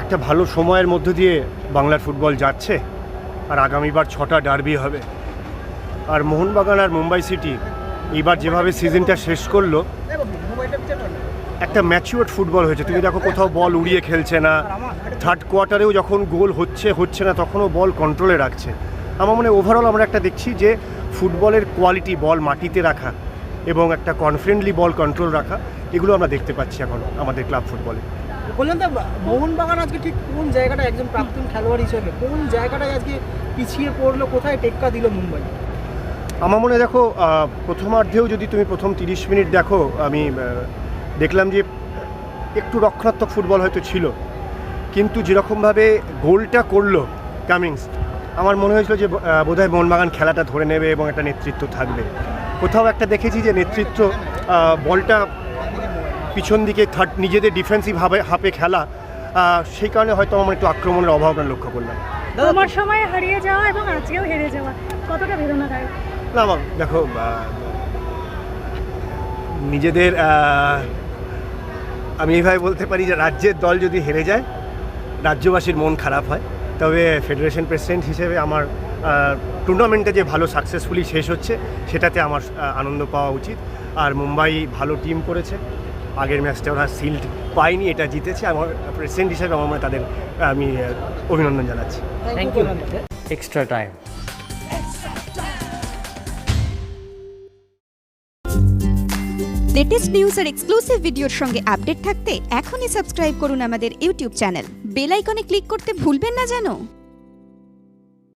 একটা ভালো সময়ের মধ্য দিয়ে বাংলার ফুটবল যাচ্ছে আর আগামীবার ছটা ডার্বি হবে। আর মোহনবাগান আর মুম্বাই সিটি এইবার যেভাবে সিজনটা শেষ করল, একটা ম্যাচিওর ফুটবল হয়েছে। তুমি দেখো কোথাও বল উড়িয়ে খেলছে না। থার্ড কোয়ার্টারেও যখন গোল হচ্ছে হচ্ছে না, তখনও বল কন্ট্রোলে রাখছে। আমার মনে ওভারঅল আমরা একটা দেখছি যে ফুটবলের কোয়ালিটি বল মাটিতে রাখা এবং একটা কনফিডেন্টলি বল কন্ট্রোল রাখা, এগুলো আমরা দেখতে পাচ্ছি এখন আমাদের ক্লাব ফুটবলে বললেন তো, মোহনবাগান আজকে ঠিক কোন জায়গাটা একজন প্রাক্তন খেলোয়াড় হিসেবে, কোন জায়গাটায় আজকে পিছিয়ে পড়ল, কোথায় টেক্কা দিল মুম্বাই? আমার মনে দেখো প্রথমার্ধেও যদি তুমি প্রথম তিরিশ মিনিট দেখো, আমি দেখলাম যে একটু রক্ষণাত্মক ফুটবল হয়তো ছিল, কিন্তু যেরকমভাবে গোলটা করল কামিংস আমার মনে হয়েছিল যে বোধহয় মোহনবাগান খেলাটা ধরে নেবে এবং একটা নেতৃত্ব থাকবে। কোথাও একটা দেখেছি যে নেতৃত্ব বলটা পিছন দিকে থার্ড নিজেদের ডিফেন্সিভ হাবে হাফে খেলা সেই কারণে হয়তো আমার একটু আক্রমণের অভাব আমরা লক্ষ্য করলাম। তোমার সময় হারিয়ে যাওয়া এবং আজকেও হেরে যাওয়া কতটা বেদনাদায়ক না দেখো নিজেদের আমি এইভাবে বলতে পারি যে রাজ্যের দল যদি হেরে যায় রাজ্যবাসীর মন খারাপ হয়। তবে ফেডারেশন প্রেসিডেন্ট হিসেবে আমার টুর্নামেন্টটা যে ভালো সাকসেসফুলি শেষ হচ্ছে সেটাতে আমার আনন্দ পাওয়া উচিত। আর মুম্বাই ভালো টিম করেছে। আগের ম্যাচটা ওরা সিল্ড পায়নি এটা জিতেছে। আমার প্রেসিডেন্ট হিসাবে আমার মনে তাদের আমি অভিনন্দন জানাচ্ছি। Thank you extra time. Latest news R exclusive ভিডিওর সঙ্গে আপডেট থাকতে এখনই সাবস্ক্রাইব করুন আমাদের ইউটিউব চ্যানেল বেল আইকনে ক্লিক করতে ভুলবেন না যেন।